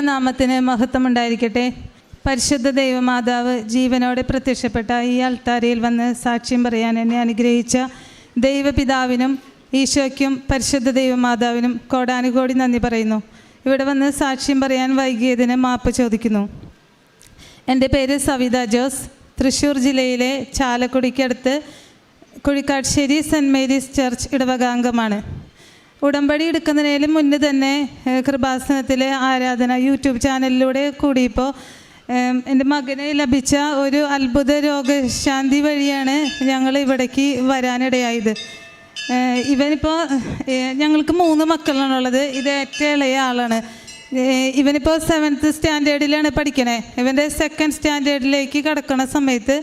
ദൈവനാമത്തിന് മഹത്വം ഉണ്ടായിരിക്കട്ടെ പരിശുദ്ധ ദൈവമാതാവ് ജീവനോടെ പ്രത്യക്ഷപ്പെട്ട ഈ അൾത്താരയിൽ വന്ന് സാക്ഷ്യം പറയാൻ എന്നെ അനുഗ്രഹിച്ച ദൈവപിതാവിനും ഈശോയ്ക്കും പരിശുദ്ധ ദൈവമാതാവിനും കോടാനുകോടി നന്ദി പറയുന്നു. ഇവിടെ വന്ന് സാക്ഷ്യം പറയാൻ വൈകിയതിന് മാപ്പ് ചോദിക്കുന്നു. എന്റെ പേര് സവിത ജോസ്. തൃശ്ശൂർ ജില്ലയിലെ ചാലക്കുടിക്കടുത്ത് കുഴിക്കാട്ശ്ശേരി സെന്റ് മേരീസ് ചർച്ച് ഇടവകാംഗമാണ്. ഉടമ്പടി എടുക്കുന്നതിന് മുന്നേ തന്നെ കൃപാസനത്തിലെ ആരാധന യൂട്യൂബ് ചാനലിലൂടെ കൂടിയപ്പോൾ എന്റെ മകനെ ലഭിച്ച ഒരു അത്ഭുത രോഗശാന്തി വഴിയാണ് ഞങ്ങൾ ഇവിടേക്ക് വരാനിടയായത്. ഇവനിപ്പോൾ ഞങ്ങൾക്ക് മൂന്ന് മക്കളാണുള്ളത് ഇത് ഏറ്റവും ഇളയ ആളാണ്. ഇവനിപ്പോൾ സെവൻത്ത് സ്റ്റാൻഡേർഡിലാണ് പഠിക്കണേ. ഇവന്റെ സെക്കൻഡ് സ്റ്റാൻഡേർഡിലേക്ക് കടക്കണ സമയത്ത്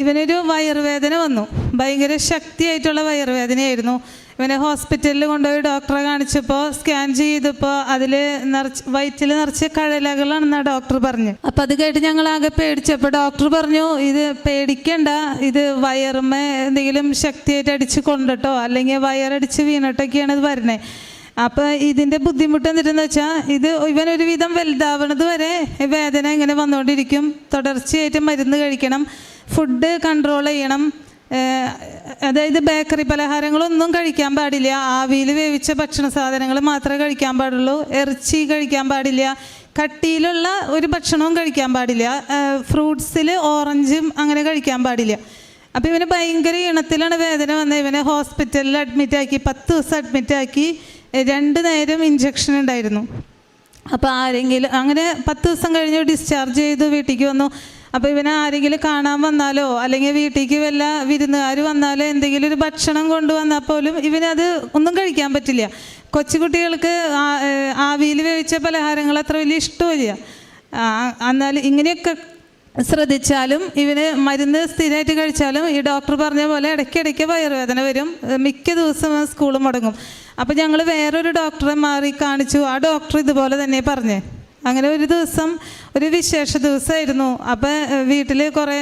ഇവനൊരു വയറുവേദന വന്നു. ഭയങ്കര ശക്തിയായിട്ടുള്ള വയറുവേദനയായിരുന്നു. ഇവനെ ഹോസ്പിറ്റലിൽ കൊണ്ടുപോയി ഡോക്ടറെ കാണിച്ചപ്പോൾ സ്കാൻ ചെയ്തപ്പോൾ അതിൽ നിറച്ച് വയറ്റിൽ നിറച്ച് കഴലകളാണെന്നാണ് ഡോക്ടർ പറഞ്ഞു. അപ്പോൾ അത് കേട്ട് ഞങ്ങൾ ആകെ പേടിച്ചപ്പോൾ ഡോക്ടർ പറഞ്ഞു ഇത് പേടിക്കണ്ട ഇത് വയറുമ്മ എന്തെങ്കിലും ശക്തിയായിട്ട് അടിച്ച് കൊണ്ടിട്ടോ അല്ലെങ്കിൽ വയറടിച്ച് വീണിട്ടൊക്കെയാണ് ഇത് വരണേ. അപ്പോൾ ഇതിന്റെ ബുദ്ധിമുട്ട് എന്തിട്ടെന്ന് വെച്ചാൽ ഇത് ഇവൻ ഒരുവിധം വലുതാവണത് വരെ വേദന ഇങ്ങനെ വന്നുകൊണ്ടിരിക്കും തുടർച്ചയായിട്ട് മരുന്ന് കഴിക്കണം ഫുഡ് കൺട്രോൾ ചെയ്യണം. അതായത് ബേക്കറി പലഹാരങ്ങളൊന്നും കഴിക്കാൻ പാടില്ല. ആവിയിൽ വേവിച്ച ഭക്ഷണ സാധനങ്ങൾ മാത്രമേ കഴിക്കാൻ പാടുള്ളൂ. ഇറച്ചി കഴിക്കാൻ പാടില്ല. കട്ടിയിലുള്ള ഒരു ഭക്ഷണവും കഴിക്കാൻ പാടില്ല. ഫ്രൂട്ട്സിൽ ഓറഞ്ചും അങ്ങനെ കഴിക്കാൻ പാടില്ല. അപ്പോൾ ഇവന് ഭയങ്കര ഇണത്തിലാണ് വേദന വന്നത്. ഇവനെ ഹോസ്പിറ്റലിൽ അഡ്മിറ്റ് ആക്കി പത്ത് ദിവസം അഡ്മിറ്റ് ആക്കി രണ്ട് നേരം ഇഞ്ചക്ഷൻ ഉണ്ടായിരുന്നു. അപ്പോൾ ആരെങ്കിലും അങ്ങനെ പത്ത് ദിവസം കഴിഞ്ഞ് ഡിസ്ചാർജ് ചെയ്ത് വീട്ടിലേക്ക് വന്നു. അപ്പോൾ ഇവനെ ആരെങ്കിലും കാണാൻ വന്നാലോ അല്ലെങ്കിൽ വീട്ടിലേക്ക് വല്ല വിരുന്നുകാർ വന്നാലോ എന്തെങ്കിലും ഒരു ഭക്ഷണം കൊണ്ടുവന്നാൽ പോലും ഇവനത് ഒന്നും കഴിക്കാൻ പറ്റില്ല. കൊച്ചുകുട്ടികൾക്ക് ആവിയിൽ വേവിച്ച പലഹാരങ്ങൾ അത്ര വലിയ ഇഷ്ടമില്ല. എന്നാൽ ഇങ്ങനെയൊക്കെ ശ്രദ്ധിച്ചാലും ഇവന് മരുന്ന് സ്ഥിരമായിട്ട് കഴിച്ചാലും ഈ ഡോക്ടർ പറഞ്ഞ പോലെ ഇടയ്ക്കിടയ്ക്ക് വയറുവേദന വരും. മിക്ക ദിവസം സ്കൂൾ മുടങ്ങും. അപ്പോൾ ഞങ്ങൾ വേറൊരു ഡോക്ടറെ മാറി കാണിച്ചു. ആ ഡോക്ടർ ഇതുപോലെ തന്നെ പറഞ്ഞേ. അങ്ങനെ ഒരു ദിവസം ഒരു വിശേഷ ദിവസമായിരുന്നു. അപ്പോൾ വീട്ടിൽ കുറേ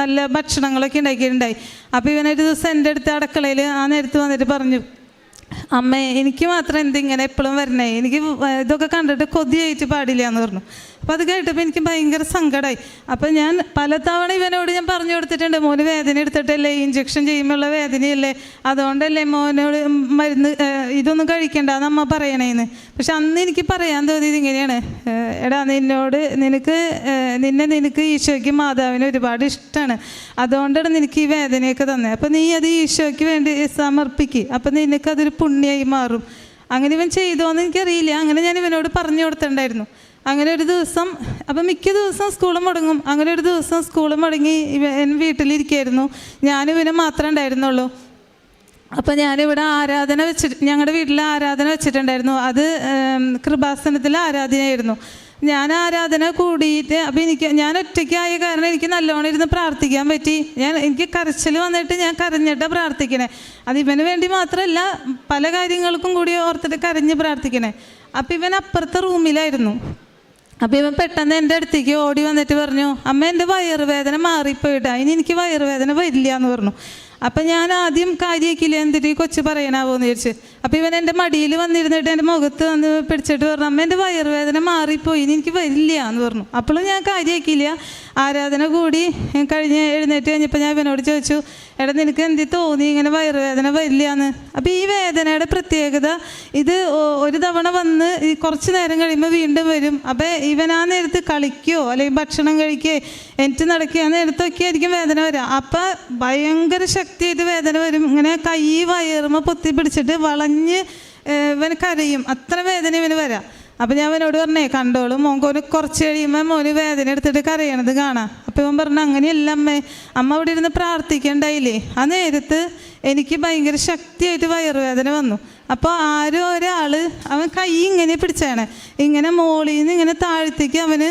നല്ല ഭക്ഷണങ്ങളൊക്കെ ഉണ്ടാക്കിയിട്ടുണ്ടായി. അപ്പോൾ ഇവനൊരു ദിവസം എന്റെ അടുത്ത് അടുക്കളയിൽ ആ നേരത്ത് വന്നിട്ട് പറഞ്ഞു അമ്മേ എനിക്ക് മാത്രം എന്തിങ്ങനെ എപ്പോഴും വരണേ? എനിക്ക് ഇതൊക്കെ കണ്ടിട്ട് കൊതിയായിട്ട് പാടില്ല എന്ന് പറഞ്ഞു. അപ്പോൾ അത് കേട്ടപ്പോൾ എനിക്ക് ഭയങ്കര സങ്കടമായി അപ്പോൾ ഞാൻ പലതവണ ഇവനോട് ഞാൻ പറഞ്ഞു കൊടുത്തിട്ടുണ്ട് മോന് വേദന എടുത്തിട്ടല്ലേ ഇഞ്ചക്ഷൻ ചെയ്യുമ്പോഴുള്ള വേദനയല്ലേ? അതുകൊണ്ടല്ലേ മോനോട് മരുന്ന് ഇതൊന്നും കഴിക്കണ്ടെന്ന് അമ്മ പറയണേന്ന്. പക്ഷെ അന്ന് എനിക്ക് പറയാൻ തോന്നിയത് ഇങ്ങനെയാണ്. എടാ നിന്നോട് നിനക്ക് നിന്നെ നിനക്ക് ഈശോയ്ക്ക് മാതാവിന് ഒരുപാട് ഇഷ്ടമാണ് അതുകൊണ്ടാണ് നിനക്ക് ഈ വേദനയൊക്കെ തന്നെ. അപ്പോൾ നീ അത് ഈശോയ്ക്ക് വേണ്ടി സമർപ്പിക്കുക അപ്പോൾ നിനക്കതൊരു പുണ്യമായി മാറും. അങ്ങനെ ഇവൻ ചെയ്തോന്ന് എനിക്കറിയില്ല. അങ്ങനെ ഞാൻ ഇവനോട് പറഞ്ഞു കൊടുത്തിട്ടുണ്ടായിരുന്നു. അങ്ങനെ ഒരു ദിവസം അപ്പം മിക്ക ദിവസം സ്കൂൾ മുടങ്ങും. അങ്ങനെ ഒരു ദിവസം സ്കൂൾ മുടങ്ങി ഇവൻ വീട്ടിലിരിക്കായിരുന്നു. ഞാനും ഇവനെ മാത്രമേ ഉണ്ടായിരുന്നുള്ളൂ. അപ്പം ഞാനിവിടെ ആരാധന വെച്ചിട്ട് ഞങ്ങളുടെ വീട്ടിൽ ആരാധന വെച്ചിട്ടുണ്ടായിരുന്നു. അത് കൃപാസനത്തിലെ ആരാധനയായിരുന്നു. ഞാൻ ആരാധന കൂടിയിട്ട് അപ്പം എനിക്ക് ഞാൻ ഒറ്റയ്ക്കായ കാരണം എനിക്ക് നല്ലോണം ഇരുന്ന് പ്രാർത്ഥിക്കാൻ പറ്റി. ഞാൻ എനിക്ക് കരച്ചിൽ വന്നിട്ട് ഞാൻ കരഞ്ഞിട്ടാണ് പ്രാർത്ഥിക്കണേ. അത് ഇവന് വേണ്ടി മാത്രമല്ല പല കാര്യങ്ങൾക്കും കൂടി ഓർത്തിട്ട് കരഞ്ഞ് പ്രാർത്ഥിക്കണേ. അപ്പം ഇവൻ അപ്പുറത്തെ റൂമിലായിരുന്നു. അപ്പോൾ ഇവൻ പെട്ടെന്ന് എന്റെ അടുത്തേക്ക് ഓടി വന്നിട്ട് പറഞ്ഞു അമ്മ എന്റെ വയറുവേദന മാറിപ്പോയിട്ടാ ഇനി എനിക്ക് വയറുവേദന വരില്ല എന്ന് പറഞ്ഞു. അപ്പം ഞാൻ ആദ്യം കാര്യക്കില്ല എന്തിട്ട് ഈ കൊച്ചു പറയണാവോന്ന് ചോദിച്ചു അപ്പം ഇവൻ എന്റെ മടിയിൽ വന്നിരുന്നിട്ട് എന്റെ മുഖത്ത് വന്ന് പിടിച്ചിട്ട് പറഞ്ഞു അമ്മ എന്റെ വയറുവേദന മാറിപ്പോയി എനിക്ക് വരില്ല എന്ന് പറഞ്ഞു. അപ്പോഴും ഞാൻ കാര്യമാക്കിയില്ല ആരാധന കൂടി കഴിഞ്ഞ് എഴുന്നേറ്റ് കഴിഞ്ഞപ്പോൾ ഞാൻ ഇവനോട് ചോദിച്ചു എടാ നിനക്ക് എന്തി തോന്നി? ഇങ്ങനെ വയറുവേദന വരില്ല എന്ന് അപ്പോൾ ഈ വേദനയുടെ പ്രത്യേകത ഇത് ഒരു തവണ വന്ന് കുറച്ച് നേരം കഴിയുമ്പോൾ വീണ്ടും വരും. അപ്പോൾ ഇവൻ ആ നേരത്ത് കളിക്കുകയോ അല്ലെങ്കിൽ ഭക്ഷണം കഴിക്കുകയോ എനിക്ക് നടക്കുക ആ നേരത്തൊക്കെ ആയിരിക്കും വേദന വരിക അപ്പം ഭയങ്കര ശക്തിയായിട്ട് വേദന വരും. ഇങ്ങനെ കൈ വയറുമ്പോൾ പൊത്തി പിടിച്ചിട്ട് വളഞ്ഞ് ഇവന് കരയും. അത്ര വേദന ഇവന് വരാം. അപ്പം ഞാൻ അവനോട് പറഞ്ഞേ കണ്ടോളും മോൻകോന് കുറച്ച് കഴിയുമ്പോൾ മോന് വേദന എടുത്തിട്ട് കരയണത് കാണാം. അപ്പം ഇവൻ പറഞ്ഞു അങ്ങനെയല്ല അമ്മേ അമ്മ അവിടെ ഇരുന്ന് പ്രാർത്ഥിക്കണ്ടായില്ലേ? ആ നേരത്ത് എനിക്ക് ഭയങ്കര ശക്തിയായിട്ട് വയറുവേദന വന്നു. അപ്പോൾ ആരോ ഒരാൾ അവൻ കൈ ഇങ്ങനെ പിടിച്ചാണ്. ഇങ്ങനെ മോളിൽ നിന്ന് ഇങ്ങനെ താഴ്ത്തിക്ക് അവന്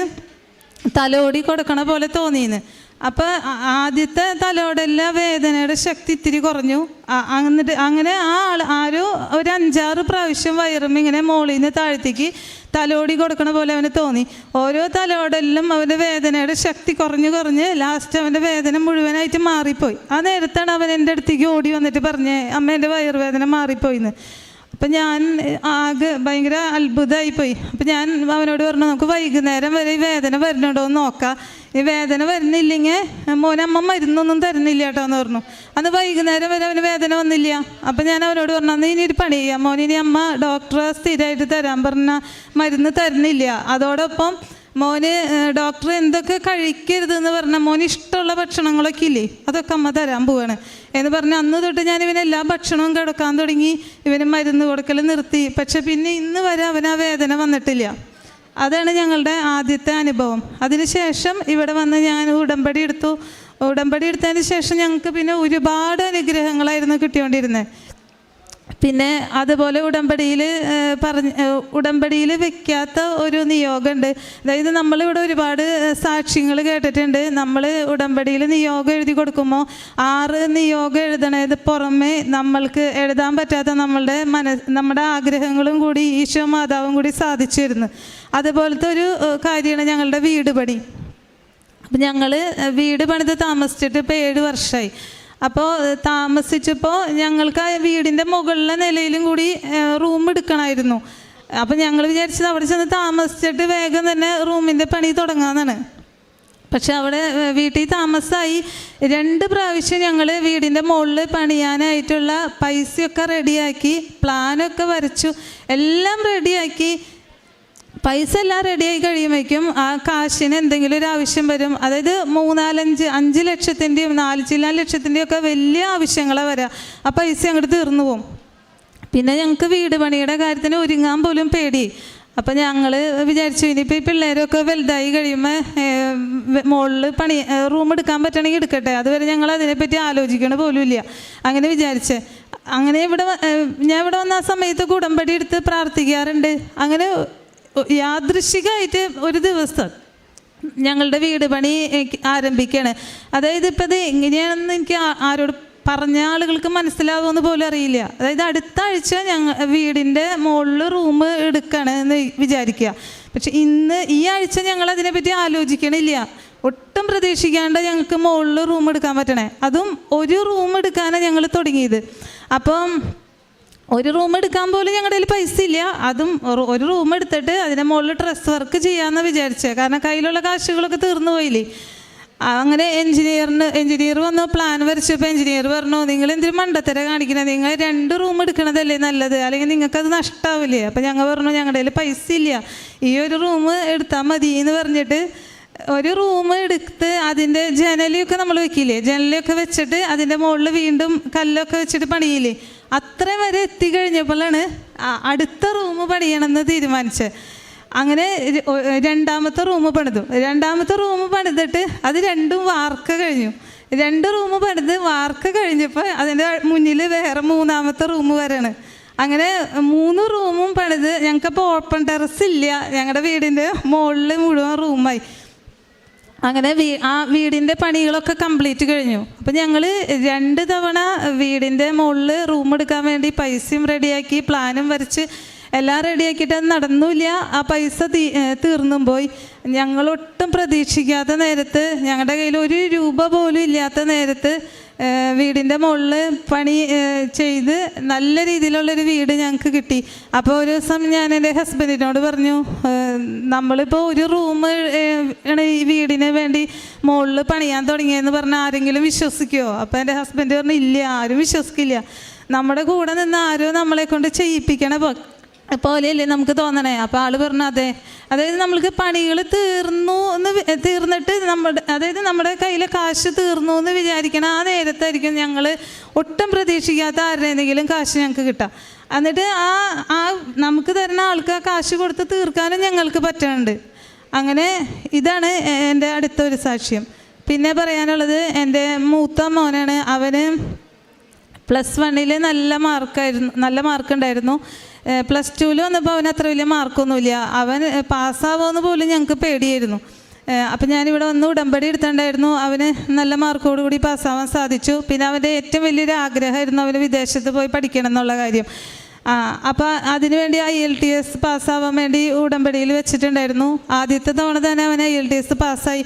തലോടി കൊടുക്കണ പോലെ തോന്നിയെന്ന് അപ്പോൾ ആദ്യത്തെ തലോടല്ല വേദനയുടെ ശക്തി ഇത്തിരി കുറഞ്ഞു. എന്നിട്ട് അങ്ങനെ ആ ആൾ ആരോ ഒരു അഞ്ചാറ് പ്രാവശ്യം വയറും ഇങ്ങനെ മോളിൽ നിന്ന് താഴ്ത്തേക്ക് തലോടി കൊടുക്കണ പോലെ അവന് തോന്നി. ഓരോ തലോടലിലും അവന്റെ വേദനയുടെ ശക്തി കുറഞ്ഞു കുറഞ്ഞ് ലാസ്റ്റ് അവന്റെ വേദന മുഴുവനായിട്ട് മാറിപ്പോയി. ആ നേരത്താണ് അവൻ എന്റെ അടുത്തേക്ക് ഓടി വന്നിട്ട് പറഞ്ഞേ അമ്മ എന്റെ വയറുവേദന മാറിപ്പോയിന്ന്. അപ്പം ഞാൻ ആകെ ഭയങ്കര അത്ഭുതമായിപ്പോയി അപ്പം ഞാൻ അവനോട് പറഞ്ഞു നമുക്ക് വൈകുന്നേരം വരെ ഈ വേദന വരുന്നുണ്ടോ എന്ന് നോക്കാം. ഈ വേദന വരുന്നില്ലെങ്കിൽ മോനമ്മ മരുന്നൊന്നും തരുന്നില്ല കേട്ടോ എന്ന് പറഞ്ഞു. അന്ന് വൈകുന്നേരം വരെ അവന് വേദന വന്നില്ല. അപ്പം ഞാൻ അവനോട് പറഞ്ഞു അന്ന് ഇനി ഒരു പണി ചെയ്യാം. മോനിനി അമ്മ ഡോക്ടറെ സ്ഥിരമായിട്ട് തരാൻ പറഞ്ഞ മരുന്ന് തരുന്നില്ല. അതോടൊപ്പം മോന് ഡോക്ടർ എന്തൊക്കെ കഴിക്കരുത് എന്ന് പറഞ്ഞാൽ മോന് ഇഷ്ടമുള്ള ഭക്ഷണങ്ങളൊക്കെ ഇല്ലേ? അതൊക്കെ അമ്മ തരാൻ പോവാണ്. എന്ന് പറഞ്ഞ് അന്ന് തൊട്ട് ഞാൻ ഇവന് എല്ലാ ഭക്ഷണവും കിടക്കാൻ തുടങ്ങി. ഇവന് മരുന്ന് കൊടുക്കൽ നിർത്തി. പക്ഷെ പിന്നെ ഇന്ന് വരെ അവന് ആ വേദന വന്നിട്ടില്ല. അതാണ് ഞങ്ങളുടെ ആദ്യത്തെ അനുഭവം. അതിനുശേഷം ഇവിടെ വന്ന് ഞാൻ ഉടമ്പടി എടുത്തു. ഉടമ്പടി എടുത്തതിന് ശേഷം ഞങ്ങൾക്ക് പിന്നെ ഒരുപാട് അനുഗ്രഹങ്ങളായിരുന്നു കിട്ടിക്കൊണ്ടിരുന്നത്. പിന്നെ അതുപോലെ ഉടമ്പടിയിൽ പറഞ്ഞ ഉടമ്പടിയിൽ വെക്കാത്ത ഒരു നിയോഗമുണ്ട് അതായത് നമ്മളിവിടെ ഒരുപാട് സാക്ഷ്യങ്ങൾ കേട്ടിട്ടുണ്ട്. നമ്മൾ ഉടമ്പടിയിൽ നിയോഗം എഴുതി കൊടുക്കുമ്പോൾ ആറ് നിയോഗം എഴുതണത് പുറമെ നമ്മൾക്ക് എഴുതാൻ പറ്റാത്ത നമ്മളുടെ മന നമ്മുടെ ആഗ്രഹങ്ങളും കൂടി ഈശോ മാതാവും കൂടി സാധിച്ചിരുന്നു. അതുപോലത്തെ ഒരു കാര്യമാണ് ഞങ്ങളുടെ വീട് പണി. അപ്പം ഞങ്ങൾ വീട് പണിത് താമസിച്ചിട്ട് ഇപ്പോൾ ഏഴ് വർഷമായി അപ്പോൾ താമസിച്ചപ്പോൾ ഞങ്ങൾക്ക് വീടിന്റെ മുകളിലെ നിലയിലും കൂടി റൂം എടുക്കണമായിരുന്നു അപ്പം ഞങ്ങൾ വിചാരിച്ചത് അവിടെ ചെന്ന് താമസിച്ചിട്ട് വേഗം തന്നെ റൂമിന്റെ പണി തുടങ്ങാമെന്നാണ് പക്ഷെ അവിടെ വീട്ടിൽ താമസമായി രണ്ട് പ്രാവശ്യം ഞങ്ങൾ വീടിന്റെ മുകളിൽ പണിയാനായിട്ടുള്ള പൈസയൊക്കെ റെഡിയാക്കി പ്ലാനൊക്കെ വരച്ചു. എല്ലാം റെഡിയാക്കി. പൈസ എല്ലാം റെഡിയായി കഴിയുമ്പോഴേക്കും ആ കാശിന് എന്തെങ്കിലും ഒരു ആവശ്യം വരും. അതായത് മൂന്നാലഞ്ച് അഞ്ച് ലക്ഷത്തിന്റെയും നാല് ചില ലക്ഷത്തിന്റെയും ഒക്കെ വലിയ ആവശ്യങ്ങളാണ് വരിക ആ പൈസ അങ്ങോട്ട് തീർന്നു പോകും പിന്നെ ഞങ്ങൾക്ക് വീട് പണിയുടെ കാര്യത്തിന് ഒരുങ്ങാൻ പോലും പേടി. അപ്പം ഞങ്ങൾ വിചാരിച്ചു ഇനിയിപ്പോൾ ഈ പിള്ളേരൊക്കെ വലുതായി കഴിയുമ്പോൾ മുകളിൽ പണി റൂം എടുക്കാൻ പറ്റണമെങ്കിൽ എടുക്കട്ടെ. അതുവരെ ഞങ്ങൾ അതിനെപ്പറ്റി ആലോചിക്കണ പോലും ഇല്ല. അങ്ങനെ വിചാരിച്ചേ. അങ്ങനെ ഇവിടെ ഞാൻ ഇവിടെ വന്ന ആ സമയത്ത് കുടമ്പടി എടുത്ത് പ്രാർത്ഥിക്കാറുണ്ട്. അങ്ങനെ യാദൃശികമായിട്ട് ഒരു ദിവസം ഞങ്ങളുടെ വീട് പണി ആരംഭിക്കുകയാണ് അതായത് ഇപ്പം അത് എങ്ങനെയാണെന്ന് എനിക്ക് ആരോട് പറഞ്ഞ ആളുകൾക്ക് മനസ്സിലാവുമെന്ന് പോലും അറിയില്ല. അതായത് അടുത്ത ആഴ്ച ഞങ്ങൾ വീടിന്റെ മുകളിൽ റൂം എടുക്കണം എന്ന് വിചാരിക്കുക. പക്ഷെ ഇന്ന് ഈ ആഴ്ച ഞങ്ങൾ അതിനെപ്പറ്റി ആലോചിക്കണില്ല. ഒട്ടും പ്രതീക്ഷിക്കാണ്ട് ഞങ്ങൾക്ക് മുകളിൽ റൂം എടുക്കാൻ പറ്റണേ. അതും ഒരു റൂം എടുക്കാനാണ് ഞങ്ങൾ തുടങ്ങിയത്. അപ്പം ഒരു റൂം എടുക്കാൻ പോലും ഞങ്ങളുടെ കയ്യിൽ പൈസ ഇല്ല. അതും ഒരു- റൂം എടുത്തിട്ട് അതിന്റെ മുകളിൽ ഡ്രസ് വർക്ക് ചെയ്യാമെന്ന് വിചാരിച്ചത് കാരണം കയ്യിലുള്ള കാശുകളൊക്കെ തീർന്നു പോയില്ലേ. അങ്ങനെ എഞ്ചിനീയറിന് എഞ്ചിനീയർ വന്ന് പ്ലാൻ വരച്ചപ്പോൾ എഞ്ചിനീയർ പറഞ്ഞു നിങ്ങൾ എന്തിനും മണ്ടത്തര കാണിക്കണത് നിങ്ങൾ രണ്ട് റൂം എടുക്കണതല്ലേ നല്ലത്. അല്ലെങ്കിൽ നിങ്ങൾക്കത് നഷ്ടാവില്ലേ? അപ്പം ഞങ്ങൾ പറഞ്ഞു ഞങ്ങളുടെ കയ്യിൽ പൈസ ഇല്ല. ഈ ഒരു റൂം എടുത്താൽ മതി എന്ന് പറഞ്ഞിട്ട് ഒരു റൂം എടുത്ത് അതിന്റെ ജനലൊക്കെ നമ്മൾ വെക്കില്ലേ? ജനലൊക്കെ വെച്ചിട്ട് അതിന്റെ മുകളിൽ വീണ്ടും കല്ലൊക്കെ വെച്ചിട്ട് പണിയില്ലേ? അത്ര വരെ എത്തിക്കഴിഞ്ഞപ്പോഴാണ് കഴിഞ്ഞപ്പോഴാണ് അടുത്ത റൂം പണിയണമെന്ന് തീരുമാനിച്ചത്. അങ്ങനെ രണ്ടാമത്തെ റൂം പണിതു. രണ്ടാമത്തെ റൂം പണിതിട്ട് അത് രണ്ടും വാർക്ക കഴിഞ്ഞു. രണ്ട് റൂം പണിത് വാർക്ക കഴിഞ്ഞപ്പോൾ അതിന്റെ മുന്നിൽ വേറെ മൂന്നാമത്തെ റൂം വരാണ്. അങ്ങനെ മൂന്ന് റൂമും പണിത് ഞങ്ങൾക്കപ്പോൾ ഓപ്പൺ ടെറസ് ഇല്ല. ഞങ്ങളുടെ വീടിന്റെ മുകളിൽ മുഴുവൻ റൂമായി. അങ്ങനെ വീ ആ വീടിന്റെ പണികളൊക്കെ കംപ്ലീറ്റ് കഴിഞ്ഞു. അപ്പം ഞങ്ങൾ രണ്ട് തവണ വീടിന്റെ മുകളിൽ റൂം എടുക്കാൻ വേണ്ടി പൈസയും റെഡിയാക്കി പ്ലാനും വരച്ച് എല്ലാം റെഡിയാക്കിയിട്ട് അത് നടന്നില്ല. ആ പൈസ തീ തീർന്നും പോയി. ഞങ്ങളൊട്ടും പ്രതീക്ഷിക്കാത്ത നേരത്ത് ഞങ്ങളുടെ കയ്യിൽ ഒരു രൂപ പോലും ഇല്ലാത്ത നേരത്ത് വീടിന്റെ മുകളിൽ പണി ചെയ്ത് നല്ല രീതിയിലുള്ളൊരു വീട് ഞങ്ങൾക്ക് കിട്ടി. അപ്പോൾ ഒരു ദിവസം ഞാൻ എന്റെ ഹസ്ബൻഡിനോട് പറഞ്ഞു നമ്മളിപ്പോൾ ഒരു റൂം ആണ് ഈ വീടിന് വേണ്ടി മുകളിൽ പണിയാൻ തുടങ്ങിയെന്ന് പറഞ്ഞാൽ ആരെങ്കിലും വിശ്വസിക്കുമോ അപ്പോൾ എന്റെ ഹസ്ബൻഡ് പറഞ്ഞു ഇല്ല ആരും വിശ്വസിക്കില്ല. നമ്മുടെ കൂടെ നിന്ന് ആരോ നമ്മളെ കൊണ്ട് ചെയ്യിപ്പിക്കണ പോലെയല്ലേ നമുക്ക് തോന്നണേ? അപ്പോൾ ആൾ പറഞ്ഞു അതെ. അതായത് നമ്മൾക്ക് പണികൾ തീർന്നു എന്ന് തീർന്നിട്ട് നമ്മുടെ അതായത് നമ്മുടെ കയ്യിലെ കാശ് തീർന്നു എന്ന് വിചാരിക്കണം ആ നേരത്തായിരിക്കും ഞങ്ങൾ ഒട്ടും പ്രതീക്ഷിക്കാത്ത ആരുടെയെങ്കിലും കാശ് ഞങ്ങൾക്ക് കിട്ടാം. എന്നിട്ട് ആ ആ നമുക്ക് തരുന്ന ആൾക്ക് ആ കാശ് കൊടുത്ത് തീർക്കാനും ഞങ്ങൾക്ക് പറ്റുന്നുണ്ട് അങ്ങനെ ഇതാണ് എന്റെ അടുത്ത ഒരു സാക്ഷ്യം. പിന്നെ പറയാനുള്ളത് എന്റെ മൂത്ത മോനാണ്. അവന് പ്ലസ് വണ്ണിൽ നല്ല മാർക്കായിരുന്നു നല്ല മാർക്ക് ഉണ്ടായിരുന്നു പ്ലസ് ടുവിൽ വന്നപ്പോൾ അവന് അത്ര വലിയ മാർക്കൊന്നുമില്ല. അവൻ പാസ്സാവുമെന്ന് പോലും ഞങ്ങൾക്ക് പേടിയായിരുന്നു. അപ്പം ഞാനിവിടെ വന്ന് ഉടമ്പടി എടുത്തിട്ടുണ്ടായിരുന്നു. അവന് നല്ല മാർക്കോടുകൂടി പാസ്സാവാൻ സാധിച്ചു. പിന്നെ അവന്റെ ഏറ്റവും വലിയൊരു ആഗ്രഹമായിരുന്നു അവന് വിദേശത്ത് പോയി പഠിക്കണം എന്നുള്ള കാര്യം. അപ്പോൾ അതിനുവേണ്ടി ഐ എൽ ടി എസ് പാസ്സാവാൻ വേണ്ടി ഉടമ്പടിയിൽ വെച്ചിട്ടുണ്ടായിരുന്നു. ആദ്യത്തെ തവണ തന്നെ അവൻ ഐ എൽ ടി എസ് പാസ്സായി.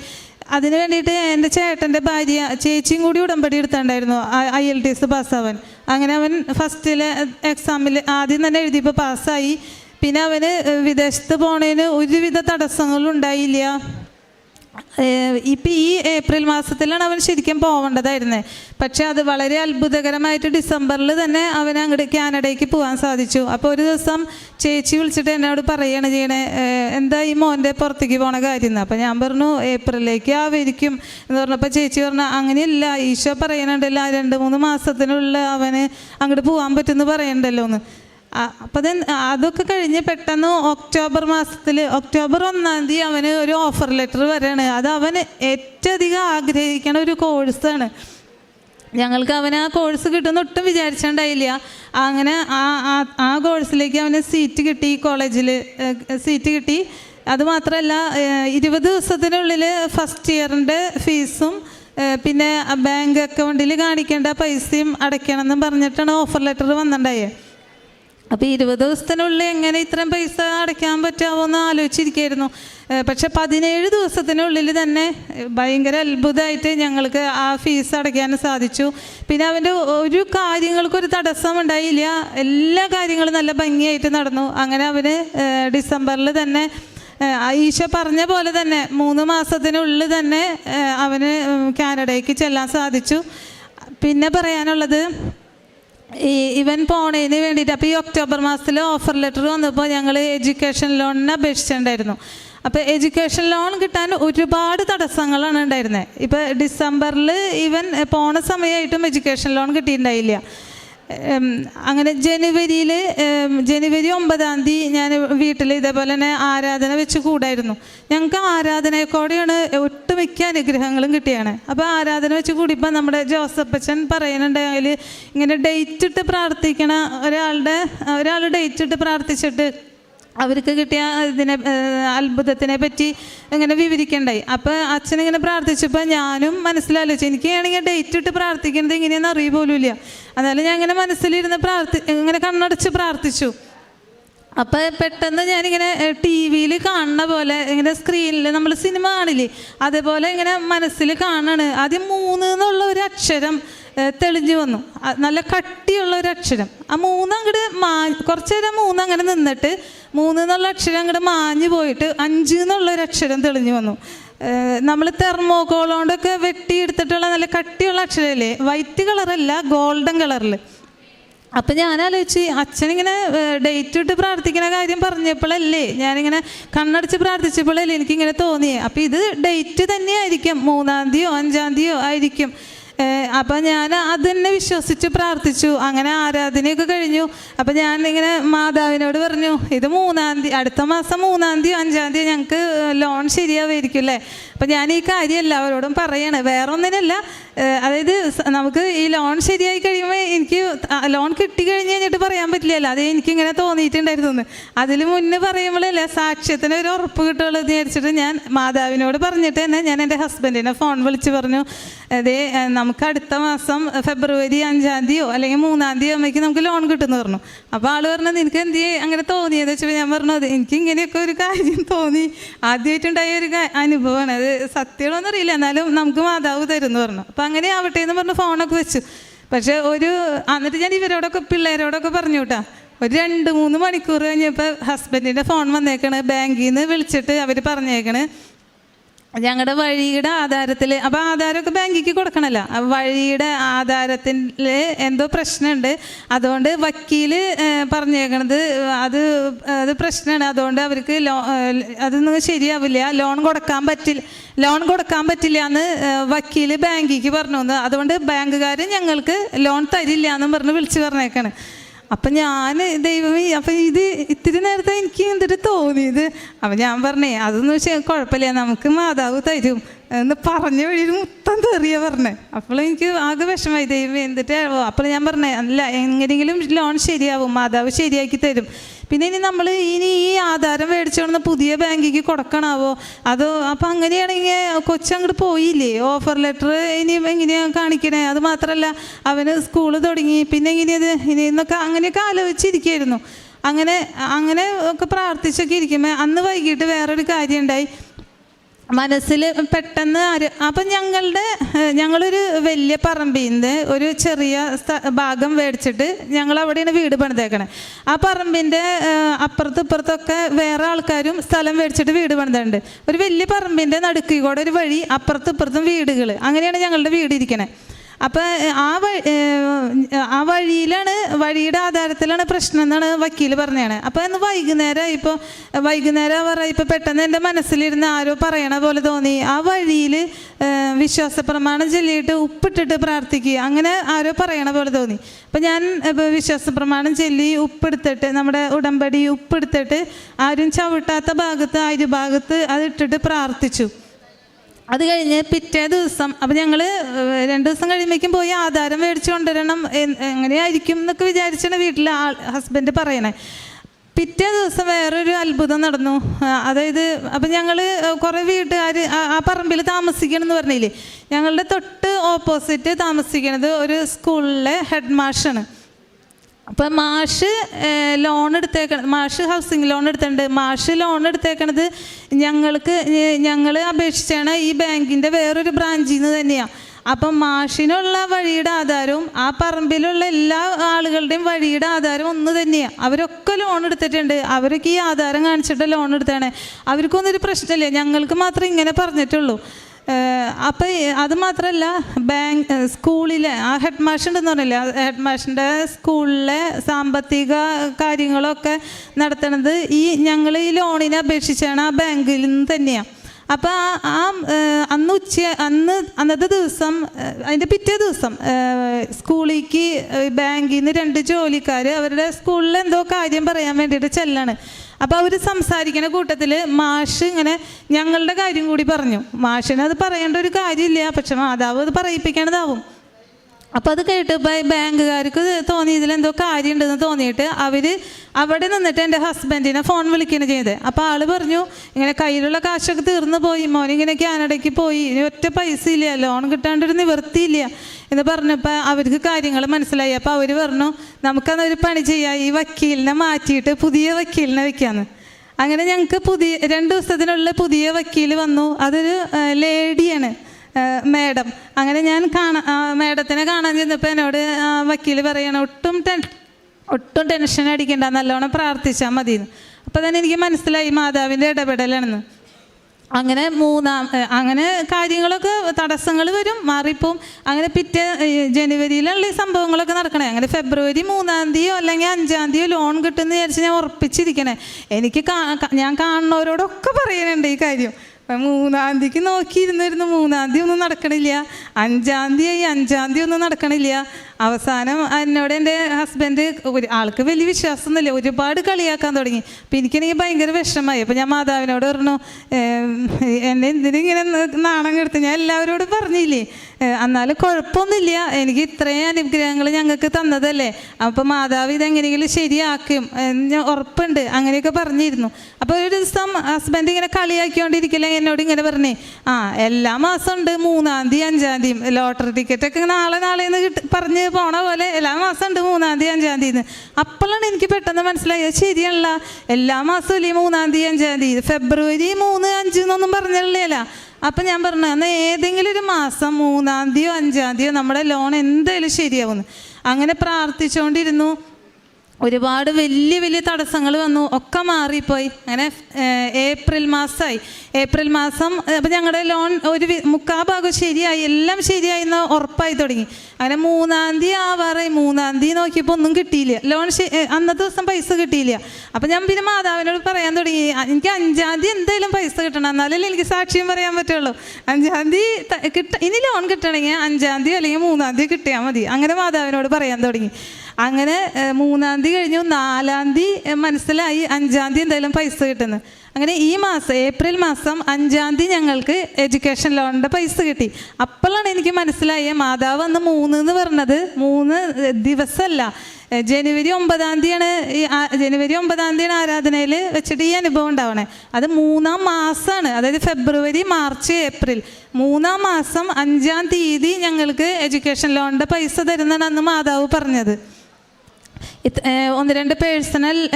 അതിന് വേണ്ടിയിട്ട് എന്റെ ചേട്ടന്റെ ഭാര്യ ചേച്ചിയും കൂടി ഉടമ്പടി എടുത്തിട്ടുണ്ടായിരുന്നു ഐ എൽ ടി എസ് പാസ്സാവാൻ. അങ്ങനെ അവൻ ഫസ്റ്റിലെ എക്സാമിൽ ആദ്യം തന്നെ എഴുതിയപ്പോൾ പാസ്സായി പിന്നെ അവന് വിദേശത്ത് പോണതിന് ഒരുവിധ തടസ്സങ്ങളും ഉണ്ടായില്ല ഇപ്പം ഈ ഏപ്രിൽ മാസത്തിലാണ് അവൻ ശരിക്കും പോവേണ്ടതായിരുന്നത് പക്ഷെ അത് വളരെ അത്ഭുതകരമായിട്ട് ഡിസംബറിൽ തന്നെ അവൻ അങ്ങോട്ട് കാനഡയ്ക്ക് പോകാൻ സാധിച്ചു. അപ്പോൾ ഒരു ദിവസം ചേച്ചി വിളിച്ചിട്ട് എന്നോട് പറയുകയാണ് ചെയ്യണേ എന്താ ഈ മോന്റെ പുറത്തേക്ക് പോണ കാര്യം എന്ന് അപ്പോൾ ഞാൻ പറഞ്ഞു ഏപ്രിലേക്ക് ആവരിക്കും എന്ന് പറഞ്ഞപ്പോൾ ചേച്ചി പറഞ്ഞു അങ്ങനെയല്ല ഈശോ പറയണുണ്ടല്ലോ രണ്ട് മൂന്ന് മാസത്തിനുള്ളിൽ അവന് അങ്ങോട്ട് പോകാൻ പറ്റുമെന്ന് പറയണ്ടല്ലോ എന്ന് അപ്പം അത് അതൊക്കെ കഴിഞ്ഞ് പെട്ടെന്ന് ഒക്ടോബർ മാസത്തിൽ ഒക്ടോബർ ഒന്നാം തീയതി അവന് ഒരു ഓഫർ ലെറ്റർ വരികയാണ് അത് അവന് ഏറ്റവും അധികം ആഗ്രഹിക്കണ ഒരു കോഴ്സാണ് ഞങ്ങൾക്ക് അവന് ആ കോഴ്സ് കിട്ടുമെന്ന് ഒട്ടും വിചാരിച്ചിട്ടുണ്ടായില്ല അങ്ങനെ ആ ആ- കോഴ്സിലേക്ക് അവന് സീറ്റ് കിട്ടി കോളേജിൽ സീറ്റ് കിട്ടി. അതുമാത്രമല്ല ഇരുപത് ദിവസത്തിനുള്ളിൽ ഫസ്റ്റ് ഇയറിന്റെ ഫീസും പിന്നെ ബാങ്ക് അക്കൗണ്ടിൽ കാണിക്കേണ്ട പൈസയും അടയ്ക്കണമെന്നും പറഞ്ഞിട്ടാണ് ഓഫർ ലെറ്റർ വന്നിട്ടുണ്ടായത് അപ്പോൾ ഇരുപത് ദിവസത്തിനുള്ളിൽ എങ്ങനെ ഇത്രയും പൈസ അടയ്ക്കാൻ പറ്റാമോ എന്ന് ആലോചിച്ചിരിക്കുകയായിരുന്നു പക്ഷെ പതിനേഴ് ദിവസത്തിനുള്ളിൽ തന്നെ ഭയങ്കര അത്ഭുതമായിട്ട് ഞങ്ങൾക്ക് ആ ഫീസ് അടയ്ക്കാൻ സാധിച്ചു. പിന്നെ അവന്റെ ഒരു കാര്യങ്ങൾക്കൊരു തടസ്സം ഉണ്ടായില്ല. എല്ലാ കാര്യങ്ങളും നല്ല ഭംഗിയായിട്ട് നടന്നു. അങ്ങനെ അവന് ഡിസംബറിൽ തന്നെ ഈശ പറഞ്ഞ പോലെ തന്നെ മൂന്ന് മാസത്തിനുള്ളിൽ തന്നെ അവന് കാനഡയ്ക്ക് ചെല്ലാൻ സാധിച്ചു. പിന്നെ പറയാനുള്ളത് ഈ ഇവൻ പോണേന് വേണ്ടിയിട്ട് അപ്പോൾ ഈ ഒക്ടോബർ മാസത്തിൽ ഓഫർ ലെറ്റർ വന്നപ്പോൾ ഞങ്ങൾ എഡ്യൂക്കേഷൻ ലോണിന് അപേക്ഷിച്ചിട്ടുണ്ടായിരുന്നു. അപ്പോൾ എഡ്യൂക്കേഷൻ ലോൺ കിട്ടാൻ ഒരുപാട് തടസ്സങ്ങളാണ് ഉണ്ടായിരുന്നത് ഇപ്പോൾ ഡിസംബറിൽ ഇവൻ പോണ സമയമായിട്ടും എഡ്യൂക്കേഷൻ ലോൺ കിട്ടിയിട്ടുണ്ടായില്ല. അങ്ങനെ ജനുവരിയിൽ ജനുവരി ഒമ്പതാം തീയതി ഞാൻ വീട്ടിൽ ഇതേപോലെ തന്നെ ആരാധന വെച്ച് കൂടായിരുന്നു. ഞങ്ങൾക്ക് ആരാധനയെക്കോടെയാണ് ഒട്ടുമിക്ക അനുഗ്രഹങ്ങളും കിട്ടിയാണ് അപ്പോൾ ആരാധന വെച്ച് കൂടിയപ്പോൾ നമ്മുടെ ജോസഫ് അച്ഛൻ പറയുന്നുണ്ട് അതിൽ ഇങ്ങനെ ഡേറ്റ് ഇട്ട് പ്രാർത്ഥിക്കണ ഒരാളുടെ ഒരാൾ ഡേറ്റ് ഇട്ട് പ്രാർത്ഥിച്ചിട്ട് അവർക്ക് കിട്ടിയ ഇതിനെ അത്ഭുതത്തിനെ പറ്റി ഇങ്ങനെ വിവരിക്കണ്ടായി. അപ്പോൾ അച്ഛനിങ്ങനെ പ്രാർത്ഥിച്ചപ്പോൾ ഞാനും മനസ്സിലാലോചിച്ചു എനിക്കാണെങ്കിൽ ഡേറ്റ് ഇട്ട് പ്രാർത്ഥിക്കുന്നത് ഇങ്ങനെയൊന്നും അറിയ പോലുമില്ല. എന്നാലും ഞാൻ ഇങ്ങനെ മനസ്സിലിരുന്ന് പ്രാർത്ഥി ഇങ്ങനെ കണ്ണടച്ച് പ്രാർത്ഥിച്ചു. അപ്പോൾ പെട്ടെന്ന് ഞാനിങ്ങനെ ടി വിയിൽ കാണുന്ന പോലെ ഇങ്ങനെ സ്ക്രീനിൽ നമ്മൾ സിനിമ കാണില്ലേ അതേപോലെ ഇങ്ങനെ മനസ്സിൽ കാണാണ്. ആദ്യം മൂന്ന് എന്നുള്ള ഒരു അക്ഷരം തെളിഞ്ഞു വന്നു. നല്ല കട്ടിയുള്ള ഒരു അക്ഷരം. ആ മൂന്ന് അങ്ങോട്ട് മാ കുറച്ച് നേരം മൂന്ന് അങ്ങനെ നിന്നിട്ട് മൂന്ന് എന്നുള്ള അക്ഷരം അങ്ങോട്ട് മാഞ്ഞു പോയിട്ട് അഞ്ച് എന്നുള്ള ഒരു അക്ഷരം തെളിഞ്ഞു വന്നു. നമ്മൾ തെർമോകോളോണ്ടൊക്കെ വെട്ടിയെടുത്തിട്ടുള്ള നല്ല കട്ടിയുള്ള അക്ഷരമില്ലേ വൈറ്റ് കളറല്ല ഗോൾഡൻ കളറിൽ അപ്പം ഞാൻ ആലോചിച്ച് അച്ഛനിങ്ങനെ ഡേറ്റ് ഇട്ട് പ്രാർത്ഥിക്കുന്ന കാര്യം പറഞ്ഞപ്പോഴല്ലേ ഞാനിങ്ങനെ കണ്ണടച്ച് പ്രാർത്ഥിച്ചപ്പോഴല്ലേ എനിക്കിങ്ങനെ തോന്നിയേ. അപ്പം ഇത് ഡേറ്റ് തന്നെയായിരിക്കും. മൂന്നാം തീയതിയോ അഞ്ചാം തീയതിയോ ആയിരിക്കും. അപ്പം ഞാൻ അത് തന്നെ വിശ്വസിച്ച് പ്രാർത്ഥിച്ചു അങ്ങനെ ആരാധനയൊക്കെ കഴിഞ്ഞു. അപ്പം ഞാൻ ഇങ്ങനെ മാതാവിനോട് പറഞ്ഞു ഇത് മൂന്നാം തീയതി അടുത്ത മാസം മൂന്നാം തീയതി അഞ്ചാം തീയതി ഞങ്ങൾക്ക് ലോൺ ശരിയാവുമായിരിക്കും അല്ലേ? അപ്പം ഞാൻ ഈ കാര്യം എല്ലാവരോടും പറയാണ്. വേറെ ഒന്നിനല്ല അതായത് നമുക്ക് ഈ ലോൺ ശരിയായി കഴിയുമ്പോൾ എനിക്ക് ലോൺ കിട്ടി കഴിഞ്ഞ് കഴിഞ്ഞിട്ട് പറയാൻ പറ്റില്ലല്ലോ അത് എനിക്കിങ്ങനെ തോന്നിയിട്ടുണ്ടായിരുന്നു. അതിൽ മുന്നേ പറയുമ്പോഴല്ലേ സാക്ഷ്യത്തിന് ഒരു ഉറപ്പ് കിട്ടുള്ളൂ എന്ന് വിചാരിച്ചിട്ട് ഞാൻ മാതാവിനോട് പറഞ്ഞിട്ട് തന്നെ ഞാൻ എന്റെ ഹസ്ബൻഡിനെ ഫോൺ വിളിച്ച് പറഞ്ഞു. അതെ നമുക്ക് അടുത്ത മാസം ഫെബ്രുവരി അഞ്ചാം തീയതിയോ അല്ലെങ്കിൽ മൂന്നാം തീയതി ആകുമ്പോഴേക്കും നമുക്ക് ലോൺ കിട്ടുമെന്ന് പറഞ്ഞു. അപ്പോൾ ആൾ പറഞ്ഞത് നിനക്ക് എന്ത് അങ്ങനെ തോന്നിയെന്ന് വെച്ചപ്പോൾ ഞാൻ പറഞ്ഞു "അത് എനിക്ക് ഇങ്ങനെയൊക്കെ ഒരു കാര്യം തോന്നി. ആദ്യമായിട്ടുണ്ടായ ഒരു അനുഭവമാണ് അത് സത്യമാണോന്ന് അറിയില്ല എന്നാലും നമുക്ക് മാതാവ് തരുമെന്ന് പറഞ്ഞു. അപ്പം അങ്ങനെ ആവട്ടെ എന്ന് പറഞ്ഞ് ഫോണൊക്കെ വെച്ചു. പക്ഷെ ഒരു എന്നിട്ട് ഞാൻ ഇവരോടൊക്കെ പിള്ളേരോടൊക്കെ പറഞ്ഞു കേട്ടാ ഒരു രണ്ട് മൂന്ന് മണിക്കൂർ കഴിഞ്ഞപ്പോൾ ഹസ്ബൻഡിന്റെ ഫോൺ വന്നേക്കണ്. ബാങ്കിൽ നിന്ന് വിളിച്ചിട്ട് അവർ പറഞ്ഞേക്കണ്. ഞങ്ങളുടെ വഴിയുടെ ആധാരത്തിൽ അപ്പോൾ ആധാരമൊക്കെ ബാങ്കിക്ക് കൊടുക്കണമല്ലോ ആ വഴിയുടെ ആധാരത്തിൽ എന്തോ പ്രശ്നമുണ്ട് അതുകൊണ്ട് വക്കീൽ പറഞ്ഞേക്കണത് അത് അത് പ്രശ്നമാണ് അതുകൊണ്ട് അവർക്ക് ലോ അതൊന്നും ശരിയാവില്ല. ലോൺ കൊടുക്കാൻ പറ്റില്ല ലോൺ കൊടുക്കാൻ പറ്റില്ല എന്ന് വക്കീൽ ബാങ്കിക്ക് പറഞ്ഞു അതുകൊണ്ട് ബാങ്കുകാർ ഞങ്ങൾക്ക് ലോൺ തരില്ല എന്നും പറഞ്ഞ് വിളിച്ച് പറഞ്ഞേക്കാണ്. അപ്പം ഞാൻ ദൈവമേ അപ്പം ഇത് ഇത്തിരി നേരത്തെ എനിക്ക് എന്തിട്ട് തോന്നിയത്. അപ്പം ഞാൻ പറഞ്ഞേ അതൊന്നും വെച്ചാൽ കുഴപ്പമില്ല നമുക്ക് മാതാവ് തരും എന്ന് പറഞ്ഞ വഴി മുത്തം തെറിയ പറഞ്ഞേ. അപ്പോൾ എനിക്ക് ആകെ വിഷമായി ദൈവം എന്നിട്ട് അപ്പോൾ ഞാൻ പറഞ്ഞേ അല്ല എങ്ങനെയെങ്കിലും ലോൺ ശരിയാവും മാതാവ് ശരിയാക്കി തരും. പിന്നെ ഇനി നമ്മൾ ഇനി ഈ ആധാരം മേടിച്ചോണ്ട് പുതിയ ബാങ്കിക്ക് കൊടുക്കണാവോ? അതോ അപ്പം അങ്ങനെയാണെങ്കിൽ കൊച്ചങ്ങോട്ട് പോയില്ലേ? ഓഫർ ലെറ്റർ ഇനി എങ്ങനെയാണ് കാണിക്കണേ? അത് മാത്രമല്ല അവന് സ്കൂൾ തുടങ്ങി. പിന്നെ എങ്ങനെയത്? ഇനി എന്നൊക്കെ അങ്ങനെയൊക്കെ ആലോചിച്ചിരിക്കുകയായിരുന്നു അങ്ങനെ അങ്ങനെ ഒക്കെ പ്രാർത്ഥിച്ചൊക്കെ ഇരിക്കുമ്പോൾ അന്ന് വൈകിട്ട് വേറൊരു കാര്യം ഉണ്ടായി മനസ്സിൽ പെട്ടെന്ന് ആര് അപ്പം ഞങ്ങളുടെ ഞങ്ങളൊരു വലിയ പറമ്പിൽ ഒരു ചെറിയ ഭാഗം മേടിച്ചിട്ട് ഞങ്ങൾ അവിടെയാണ് വീട് പണിതേക്കണേ. ആ പറമ്പിന്റെ അപ്പുറത്തും ഇപ്പുറത്തൊക്കെ വേറെ ആൾക്കാരും സ്ഥലം മേടിച്ചിട്ട് വീട് പണിതുണ്ട് ഒരു വലിയ പറമ്പിന്റെ നടുക്കിൽ കൂടെ ഒരു വഴി അപ്പുറത്തും ഇപ്പുറത്തും വീടുകൾ അങ്ങനെയാണ് ഞങ്ങളുടെ വീട് ഇരിക്കണേ. അപ്പോൾ ആ ആ വഴിയിലാണ് വഴിയുടെ ആധാരത്തിലാണ് പ്രശ്നം എന്നാണ് വക്കീൽ പറഞ്ഞതാണ് അപ്പോൾ ഇന്ന് വൈകുന്നേരം ഇപ്പോൾ വൈകുന്നേരം പറയാം ഇപ്പോൾ പെട്ടെന്ന് എന്റെ മനസ്സിലിരുന്ന് ആരോ പറയണ പോലെ തോന്നി. ആ വഴിയിൽ വിശ്വാസ പ്രമാണം ചൊല്ലിയിട്ട് ഉപ്പിട്ടിട്ട് പ്രാർത്ഥിക്കുക അങ്ങനെ ആരോ പറയണ പോലെ തോന്നി. അപ്പം ഞാൻ വിശ്വാസ പ്രമാണം ചൊല്ലി ഉപ്പെടുത്തിട്ട് നമ്മുടെ ഉടമ്പടി ഉപ്പെടുത്തിട്ട് ആരും ചവിട്ടാത്ത ഭാഗത്ത് അരി ഭാഗത്ത് അതിട്ടിട്ട് പ്രാർത്ഥിച്ചു. അത് കഴിഞ്ഞ് പിറ്റേ ദിവസം അപ്പം ഞങ്ങൾ രണ്ട് ദിവസം കഴിയുമ്പോഴേക്കും പോയി ആധാരം മേടിച്ചു കൊണ്ടുവരണം എങ്ങനെയായിരിക്കും എന്നൊക്കെ വിചാരിച്ചാണ് വീട്ടിൽ ആൾ ഹസ്ബൻഡ് പറയണേ. പിറ്റേ ദിവസം വേറൊരു അത്ഭുതം നടന്നു. അതായത് അപ്പം ഞങ്ങൾ കുറേ വീട്ടുകാർ ആ പറമ്പിൽ താമസിക്കണം എന്ന് പറഞ്ഞില്ലേ? ഞങ്ങളുടെ തൊട്ട് ഓപ്പോസിറ്റ് താമസിക്കണത് ഒരു സ്കൂളിലെ ഹെഡ് മാഷാണ്. അപ്പം മാഷ് ലോൺ എടുത്തേക്കണ മാഷ് ഹൗസിംഗ് ലോൺ എടുത്തിട്ടുണ്ട്. മാഷ് ലോൺ എടുത്തേക്കണത് ഞങ്ങൾക്ക് ഞങ്ങൾ അപേക്ഷിച്ചാണ് ഈ ബാങ്കിന്റെ വേറൊരു ബ്രാഞ്ചിൽ നിന്ന് തന്നെയാണ് അപ്പം മാഷിനുള്ള വഴിയുടെ ആധാരവും ആ പറമ്പിലുള്ള എല്ലാ ആളുകളുടെയും വഴിയുടെ ആധാരം ഒന്ന് തന്നെയാണ് അവരൊക്കെ ലോൺ എടുത്തിട്ടുണ്ട്. അവരൊക്കെ ഈ ആധാരം കാണിച്ചിട്ട് ലോൺ എടുത്താണ്. അവർക്കൊന്നും ഒരു പ്രശ്നമില്ല. ഞങ്ങൾക്ക് മാത്രം ഇങ്ങനെ പറഞ്ഞിട്ടുള്ളൂ. അപ്പം അത് മാത്രമല്ല ബാങ്ക് സ്കൂളിലെ ആ ഹെഡ് മാഷിന്റെ എന്ന് പറഞ്ഞില്ലേ ഹെഡ് മാഷിന്റെ സ്കൂളിലെ സാമ്പത്തിക കാര്യങ്ങളൊക്കെ നടത്തണത് ഈ ഞങ്ങൾ ഈ ലോണിനെ അപേക്ഷിച്ചാണ് ആ ബാങ്കിൽ നിന്ന് തന്നെയാണ് അപ്പോൾ ആ അന്ന് ഉച്ച അന്ന് അന്നത്തെ ദിവസം അതിന്റെ പിറ്റേ ദിവസം സ്കൂളിലേക്ക് ബാങ്കിൽ നിന്ന് രണ്ട് ജോലിക്കാർ അവരുടെ സ്കൂളിൽ എന്തോ കാര്യം പറയാൻ വേണ്ടിയിട്ട് ചെല്ലാണ്. അപ്പോൾ അവർ സംസാരിക്കുന്ന കൂട്ടത്തിൽ മാഷ് ഇങ്ങനെ ഞങ്ങളുടെ കാര്യം കൂടി പറഞ്ഞു. മാഷിനെ അത് പറയേണ്ട ഒരു കാര്യമില്ല. പക്ഷെ മാതാവ് അത് പറയിപ്പിക്കണതാവും. അപ്പോൾ അത് കേട്ടപ്പോൾ ബാങ്കുകാർക്ക് തോന്നി ഇതിലെന്തോ കാര്യമുണ്ടെന്ന് തോന്നിയിട്ട് അവർ അവിടെ നിന്നിട്ട് എന്റെ ഹസ്ബൻഡിനെ ഫോൺ വിളിക്കുകയാണ് ചെയ്തത്. അപ്പോൾ ആൾ പറഞ്ഞു ഇങ്ങനെ കയ്യിലുള്ള കാശൊക്കെ തീർന്നു പോയി മോനിങ്ങനെ കാനഡയ്ക്ക് പോയി ഇനി ഒറ്റ പൈസ ഇല്ല ലോൺ കിട്ടാണ്ടൊരു നിവൃത്തിയില്ല എന്ന് പറഞ്ഞപ്പോൾ അവർക്ക് കാര്യങ്ങൾ മനസ്സിലായി. അപ്പോൾ അവർ പറഞ്ഞു നമുക്കതൊരു പണി ചെയ്യാം ഈ വക്കീലിനെ മാറ്റിയിട്ട് പുതിയ വക്കീലിനെ വയ്ക്കാമെന്ന് അങ്ങനെ ഞങ്ങൾക്ക് പുതിയ രണ്ട് ദിവസത്തിനുള്ളിൽ പുതിയ വക്കീൽ വന്നു. അതൊരു ലേഡിയാണ്. മേഡം. അങ്ങനെ ഞാൻ കാണാ മേഡത്തിനെ കാണാൻ ചെന്നപ്പോൾ എന്നോട് വക്കീൽ പറയണം ഒട്ടും ടെൻ ഒട്ടും ടെൻഷൻ അടിക്കണ്ട നല്ലോണം പ്രാർത്ഥിച്ചാൽ മതി അപ്പോൾ തന്നെ എനിക്ക് മനസ്സിലായി മാതാവിന്റെ ഇടപെടലാണെന്ന്. അങ്ങനെ മൂന്നാം അങ്ങനെ കാര്യങ്ങളൊക്കെ തടസ്സങ്ങൾ വരും മാറിപ്പോവും. അങ്ങനെ പിറ്റേ ജനുവരിയിലുള്ള ഈ സംഭവങ്ങളൊക്കെ നടക്കണേ. അങ്ങനെ ഫെബ്രുവരി മൂന്നാം തീയതിയോ അല്ലെങ്കിൽ അഞ്ചാം തീയതിയോ ലോൺ കിട്ടുമെന്ന് വിചാരിച്ച് ഞാൻ ഉറപ്പിച്ചിരിക്കണേ. എനിക്ക് ഞാൻ കാണുന്നവരോടൊക്കെ പറയുന്നുണ്ട് ഈ കാര്യം. മൂന്നാം തീയതിക്ക് നോക്കിയിരുന്നിരുന്നു. മൂന്നാം തീയതി ഒന്നും നടക്കണില്ല. അഞ്ചാം തീയതി അഞ്ചാം തീയതി ഒന്നും നടക്കണില്ല. അവസാനം എന്നോട് എന്റെ ഹസ്ബൻഡ് ആൾക്ക് വലിയ വിശ്വാസമൊന്നുമില്ല. ഒരുപാട് കളിയാക്കാൻ തുടങ്ങി. അപ്പം എനിക്കെനിക്ക് ഭയങ്കര വിഷമമായി. അപ്പം ഞാൻ മാതാവിനോട് പറഞ്ഞു എന്നെ എന്തിനിങ്ങനെ നാണം കെടുത്ത്? ഞാൻ എല്ലാവരോടും പറഞ്ഞില്ലേ എന്നാലും കുഴപ്പമൊന്നുമില്ല. എനിക്ക് ഇത്രയും അനുഗ്രഹങ്ങൾ ഞങ്ങൾക്ക് തന്നതല്ലേ. അപ്പം മാതാവ് ഇതെങ്ങനെയെങ്കിലും ശരിയാക്കും ഞാൻ ഉറപ്പുണ്ട്. അങ്ങനെയൊക്കെ പറഞ്ഞിരുന്നു. അപ്പോൾ ഒരു ദിവസം ഹസ്ബൻഡ് ഇങ്ങനെ കളിയാക്കിക്കൊണ്ടിരിക്കില്ല എന്നോട് ഇങ്ങനെ പറഞ്ഞേ ആ എല്ലാ മാസം ഉണ്ട് മൂന്നാം തീയതി അഞ്ചാം തീയതി. ലോട്ടറി ടിക്കറ്റൊക്കെ നാളെ നാളെ എന്ന് കിട്ടി പറഞ്ഞ് പോണ പോലെ എല്ലാ മാസം ഉണ്ട് മൂന്നാം തീയതി അഞ്ചാം തീയതി അപ്പോഴാണ് എനിക്ക് പെട്ടെന്ന് മനസ്സിലായത് ശരിയല്ല. എല്ലാ മാസവും ഇല്ലേ മൂന്നാം തീയതി അഞ്ചാം തീയതി? ഫെബ്രുവരി മൂന്ന് അഞ്ച് എന്നൊന്നും പറഞ്ഞില്ലല്ലോ. അപ്പം ഞാൻ പറഞ്ഞു എന്നാൽ ഏതെങ്കിലും ഒരു മാസം മൂന്നാം തീയതിയോ അഞ്ചാം തീയതിയോ നമ്മുടെ ലോൺ എന്തായാലും ശരിയാവുന്നു. അങ്ങനെ പ്രാർത്ഥിച്ചുകൊണ്ടിരുന്നു ഒരുപാട് വലിയ വലിയ തടസ്സങ്ങൾ വന്നു. ഒക്കെ മാറിപ്പോയി. അങ്ങനെ ഏപ്രിൽ മാസമായി ഏപ്രിൽ മാസം അപ്പം ഞങ്ങളുടെ ലോൺ ഒരു മുക്കാ ഭാഗം ശരിയായി. എല്ലാം ശരിയായി എന്ന് ഉറപ്പായി തുടങ്ങി. അങ്ങനെ മൂന്നാം തീയതി ആവാറായി. മൂന്നാം തീയതി നോക്കിയപ്പോൾ ഒന്നും കിട്ടിയില്ല. ലോൺ അന്നത്തെ ദിവസം പൈസ കിട്ടിയില്ല. അപ്പം ഞാൻ പിന്നെ മാതാവിനോട് പറയാൻ തുടങ്ങി. എനിക്ക് അഞ്ചാം തീയതി എന്തായാലും പൈസ കിട്ടണം. എന്നാലല്ലേ എനിക്ക് സാക്ഷ്യം പറയാൻ പറ്റുള്ളൂ. അഞ്ചാം തീയതി കിട്ട ഇനി ലോൺ കിട്ടണമെങ്കിൽ അഞ്ചാം തീയതി അല്ലെങ്കിൽ മൂന്നാം തീയതി കിട്ടിയാൽ മതി. അങ്ങനെ മാതാവിനോട് പറയാൻ തുടങ്ങി. അങ്ങനെ മൂന്നാം തീയതി കഴിഞ്ഞു നാലാം തീയതി മനസ്സിലായി അഞ്ചാം തീയതി എന്തായാലും പൈസ കിട്ടുന്നു. അങ്ങനെ ഈ മാസം ഏപ്രിൽ മാസം അഞ്ചാം തീയതി ഞങ്ങൾക്ക് എഡ്യൂക്കേഷൻ ലോണിന്റെ പൈസ കിട്ടി. അപ്പോഴാണ് എനിക്ക് മനസ്സിലായ മാതാവ് അന്ന് മൂന്ന് എന്ന് പറഞ്ഞത് മൂന്ന് ദിവസമല്ല. ജനുവരി ഒമ്പതാം തീയതിയാണ് ഈ ജനുവരി ഒമ്പതാം തീയതിയാണ് ആരാധനയിൽ വെച്ചിട്ട് ഈ അനുഭവം ഉണ്ടാവണേ. അത് മൂന്നാം മാസമാണ് അതായത് ഫെബ്രുവരി മാർച്ച് ഏപ്രിൽ. മൂന്നാം മാസം അഞ്ചാം തീയതി ഞങ്ങൾക്ക് എഡ്യൂക്കേഷൻ ലോണിന്റെ പൈസ തരുന്നതാണ് അന്ന് മാതാവ് പറഞ്ഞത്. ഒന്ന് രണ്ട് പേഴ്സണൽ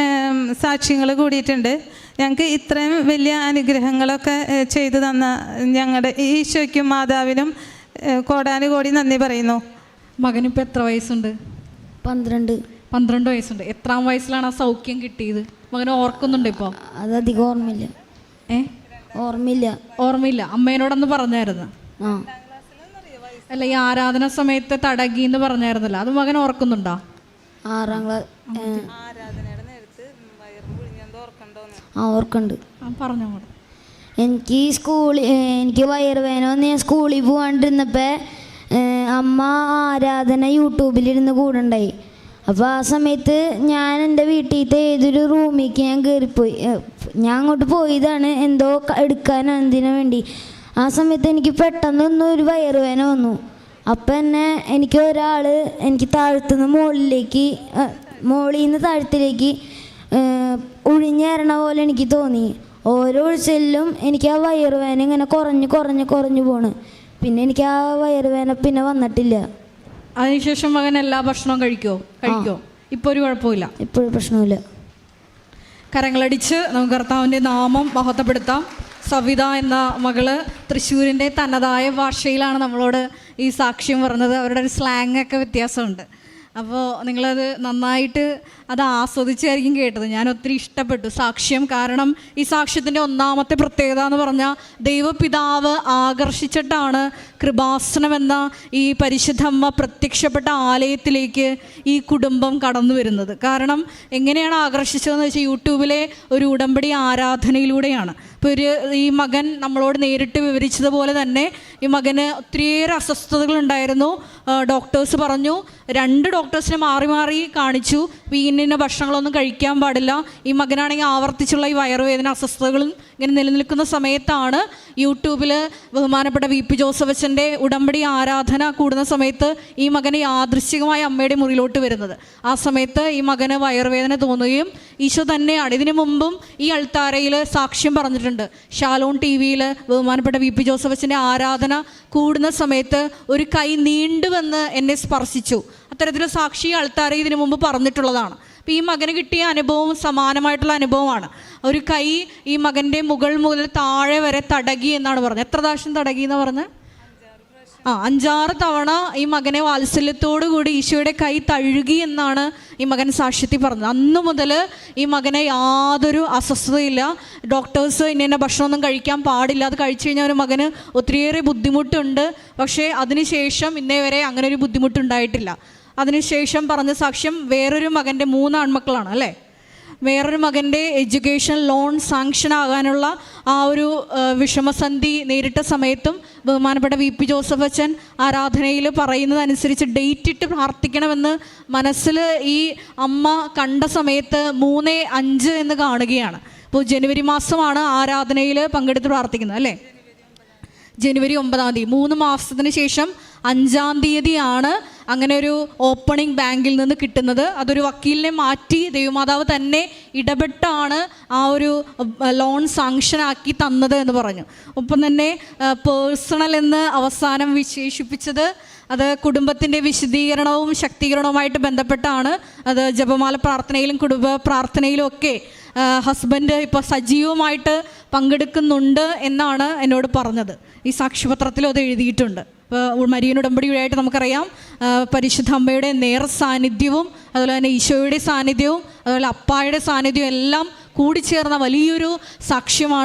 സാക്ഷ്യങ്ങൾ കൂടിയിട്ടുണ്ട്. ഞങ്ങൾക്ക് ഇത്രയും വലിയ അനുഗ്രഹങ്ങളൊക്കെ ചെയ്തു തന്ന ഞങ്ങളുടെ ഈശോയ്ക്കും മാതാവിനും കോടാനുകോടി നന്ദി പറയുന്നു. മകനിപ്പോൾ എത്ര വയസ്സുണ്ട്? പന്ത്രണ്ട്. പന്ത്രണ്ട് വയസ്സുണ്ട്. എത്രാം വയസ്സിലാണ് ആ സൗഖ്യം കിട്ടിയത്? മകന് ഓർക്കുന്നുണ്ട് ഇപ്പോൾ അതധികം ഓർമ്മയില്ല. ഏ? ഓർമ്മയില്ല. ഓർമ്മയില്ല. അമ്മേനോടൊന്ന് പറഞ്ഞായിരുന്നു. ആ. അല്ല ഈ ആരാധന സമയത്ത് തടകി എന്ന് പറഞ്ഞായിരുന്നല്ലോ. അത് മകൻ ഓർക്കുന്നുണ്ടോ? ആറാം ക്ലാസ് ആ ഓർക്കുന്നുണ്ട് ആ പറഞ്ഞോ അങ്ങോട്ട്. എനിക്ക് സ്കൂളിൽ എനിക്ക് വയറുവേന വന്ന് ഞാൻ സ്കൂളിൽ പോകാണ്ടിരുന്നപ്പോൾ അമ്മ ആരാധന യൂട്യൂബിലിരുന്ന് കൂടുണ്ടായി. അപ്പോൾ ആ സമയത്ത് ഞാൻ എന്റെ വീട്ടിലത്തെ ഏതൊരു റൂമിലേക്ക് ഞാൻ കയറിപ്പോയി ഞാൻ അങ്ങോട്ട് പോയതാണ് എന്തോ എടുക്കാനോ എടുക്കാൻ എന്തിനു വേണ്ടി. ആ സമയത്ത് എനിക്ക് പെട്ടെന്നൊന്നും ഒരു വയറുവേന വന്നു. അപ്പം എന്നെ എനിക്ക് ഒരാൾ എനിക്ക് താഴ്ത്തുന്ന മുകളിലേക്ക് മുകളിൽ നിന്ന് താഴത്തിലേക്ക് ഒഴിഞ്ഞേറണ പോലെ എനിക്ക് തോന്നി. ഓരോ ഒഴിച്ചിലും എനിക്ക് ആ വയറുവേന ഇങ്ങനെ കുറഞ്ഞ് കുറഞ്ഞ് കുറഞ്ഞു പോണ്. പിന്നെ എനിക്ക് ആ വയറുവേന പിന്നെ വന്നിട്ടില്ല. അതിനുശേഷം മകൻ എല്ലാ ഭക്ഷണവും കഴിക്കോ? കഴിക്കോ? ഇപ്പോൾ ഒരു കുഴപ്പമില്ല ഇപ്പോഴും പ്രശ്നമില്ല കരങ്ങളടിച്ച് നമുക്ക് കർത്താവിന്റെ നാമം മഹത്വപ്പെടുത്താം. സവിത എന്ന മകൾ തൃശ്ശൂരിന്റെ തനതായ ഭാഷയിലാണ് നമ്മളോട് ഈ സാക്ഷ്യം പറഞ്ഞത്. അവരുടെ ഒരു സ്ലാങ് ഒക്കെ വ്യത്യാസമുണ്ട്. അപ്പോൾ നിങ്ങളത് നന്നായിട്ട് അത് ആസ്വദിച്ചായിരിക്കും കേട്ടത്. ഞാൻ ഒത്തിരി ഇഷ്ടപ്പെട്ടു. സാക്ഷ്യം കാരണം ഈ സാക്ഷ്യത്തിന്റെ ഒന്നാമത്തെ പ്രത്യേകത എന്ന് പറഞ്ഞാൽ ദൈവപിതാവ് ആകർഷിച്ചിട്ടാണ് കൃപാസനം എന്ന ഈ പരിശുദ്ധമ്മ പ്രത്യക്ഷപ്പെട്ട ആലയത്തിലേക്ക് ഈ കുടുംബം കടന്നു വരുന്നത്. കാരണം എങ്ങനെയാണ് ആകർഷിച്ചതെന്ന് വെച്ചാൽ യൂട്യൂബിലെ ഒരു ഉടമ്പടി ആരാധനയിലൂടെയാണ്. ഇപ്പോൾ ഒരു ഈ മകൻ നമ്മളോട് നേരിട്ട് വിവരിച്ചതുപോലെ തന്നെ ഈ മകന് ഒത്തിരിയേറെ അസ്വസ്ഥതകളുണ്ടായിരുന്നു. ഡോക്ടേഴ്സ് പറഞ്ഞു രണ്ട് ഡോക്ടേഴ്സിനെ മാറി മാറി കാണിച്ചു. വീണിന് ഭക്ഷണങ്ങളൊന്നും കഴിക്കാൻ പാടില്ല. ഈ മകനാണെങ്കിൽ ആവർത്തിച്ചുള്ള ഈ വയറുവേദന അസ്വസ്ഥതകളും ഇങ്ങനെ നിലനിൽക്കുന്ന സമയത്താണ് യൂട്യൂബിൽ ബഹുമാനപ്പെട്ട വി പി ജോസഫച്ചന്റെ ഉടമ്പടി ആരാധന കൂടുന്ന സമയത്ത് ഈ മകന് യാദൃശ്ചികമായ അമ്മയുടെ മുറിയിലോട്ട് വരുന്നത്. ആ സമയത്ത് ഈ മകന് വയറുവേദന തോന്നുകയും ഈശോ തന്നെയാണ്. ഇതിനു മുമ്പും ഈ അൾത്താരയിൽ സാക്ഷ്യം പറഞ്ഞിട്ടുണ്ട്. ഷാലോൺ ടി വിയിൽ ബഹുമാനപ്പെട്ട വി പി ജോസഫച്ചന്റെ ആരാധന കൂടുന്ന സമയത്ത് ഒരു കൈ നീണ്ടുവെന്ന് എന്നെ സ്പർശിച്ചു. അത്തരത്തിലുള്ള സാക്ഷി അൾത്താര ഇതിനു മുമ്പ് പറഞ്ഞിട്ടുള്ളതാണ്. അപ്പോൾ ഈ മകന് കിട്ടിയ അനുഭവം സമാനമായിട്ടുള്ള അനുഭവമാണ്. ഒരു കൈ ഈ മകന്റെ മുകൾ മുതൽ താഴെ വരെ തടകി എന്നാണ് പറഞ്ഞത്. എത്ര പ്രാവശ്യം തടകി എന്ന് പറഞ്ഞത്? ആ അഞ്ചാറ് തവണ ഈ മകനെ വാത്സല്യത്തോടു കൂടി ഈശോയുടെ കൈ തഴുകി എന്നാണ് ഈ മകൻ സാക്ഷ്യത്തിൽ പറഞ്ഞത്. അന്നു മുതൽ ഈ മകനെ യാതൊരു അസ്വസ്ഥതയില്ല. ഡോക്ടേഴ്സ് ഇന്ന ഇന്ന ഭക്ഷണമൊന്നും കഴിക്കാൻ പാടില്ല. അത് കഴിച്ചു കഴിഞ്ഞാൽ ഒരു മകന് ഒത്തിരിയേറെ ബുദ്ധിമുട്ടുണ്ട്. പക്ഷേ അതിനുശേഷം ഇന്നേ വരെ അങ്ങനെ ഒരു ബുദ്ധിമുട്ടുണ്ടായിട്ടില്ല. അതിനുശേഷം പറഞ്ഞ സാക്ഷ്യം വേറൊരു മകന്റെ മൂന്ന് ആൺമക്കളാണ് അല്ലേ? വേറൊരു മകന്റെ എഡ്യൂക്കേഷൻ ലോൺ സാങ്ഷൻ ആകാനുള്ള ആ ഒരു വിഷമസന്ധി നേരിട്ട സമയത്തും ബഹുമാനപ്പെട്ട വി പി ജോസഫ് അച്ഛൻ ആരാധനയിൽ പറയുന്നതനുസരിച്ച് ഡേറ്റ് ഇട്ട് പ്രാർത്ഥിക്കണമെന്ന് മനസ്സിൽ ഈ അമ്മ കണ്ട സമയത്ത് മൂന്ന് അഞ്ച് എന്ന് കാണുകയാണ്. ഇപ്പോൾ ജനുവരി മാസമാണ് ആരാധനയിൽ പങ്കെടുത്ത് പ്രാർത്ഥിക്കുന്നത് അല്ലേ? ജനുവരി ഒമ്പതാം തീയതി. മൂന്ന് മാസത്തിന് ശേഷം അഞ്ചാം തീയതിയാണ് അങ്ങനെ ഒരു ഓപ്പണിംഗ് ബാങ്കിൽ നിന്ന് കിട്ടുന്നത്. അതൊരു വക്കീലിനെ മാറ്റി ദൈവമാതാവ് തന്നെ ഇടപെട്ടാണ് ആ ഒരു ലോൺ സാങ്ഷനാക്കി തന്നത് എന്ന് പറഞ്ഞു. ഒപ്പം തന്നെ പേഴ്സണൽ എന്ന് അവസാനം വിശേഷിപ്പിച്ചത് അത് കുടുംബത്തിന്റെ വിശദീകരണവും ശക്തീകരണവുമായിട്ട് ബന്ധപ്പെട്ടാണ്. അത് ജപമാല പ്രാർത്ഥനയിലും കുടുംബ പ്രാർത്ഥനയിലും ഒക്കെ ഹസ്ബൻഡ് ഇപ്പോൾ സജീവമായിട്ട് പങ്കെടുക്കുന്നുണ്ട് എന്നാണ് എന്നോട് പറഞ്ഞത്. ഈ സാക്ഷിപത്രത്തിലും അത് എഴുതിയിട്ടുണ്ട്. ഇപ്പോൾ മരിയൻ ഉടമ്പടി വഴിയായിട്ട് നമുക്കറിയാം പരിശുദ്ധ അമ്മയുടെ നേർ സാന്നിധ്യവും അതുപോലെ തന്നെ ഈശോയുടെ സാന്നിധ്യവും അതുപോലെ അപ്പായുടെ സാന്നിധ്യവും എല്ലാം കൂടിച്ചേർന്ന വലിയൊരു സാക്ഷ്യമാണ്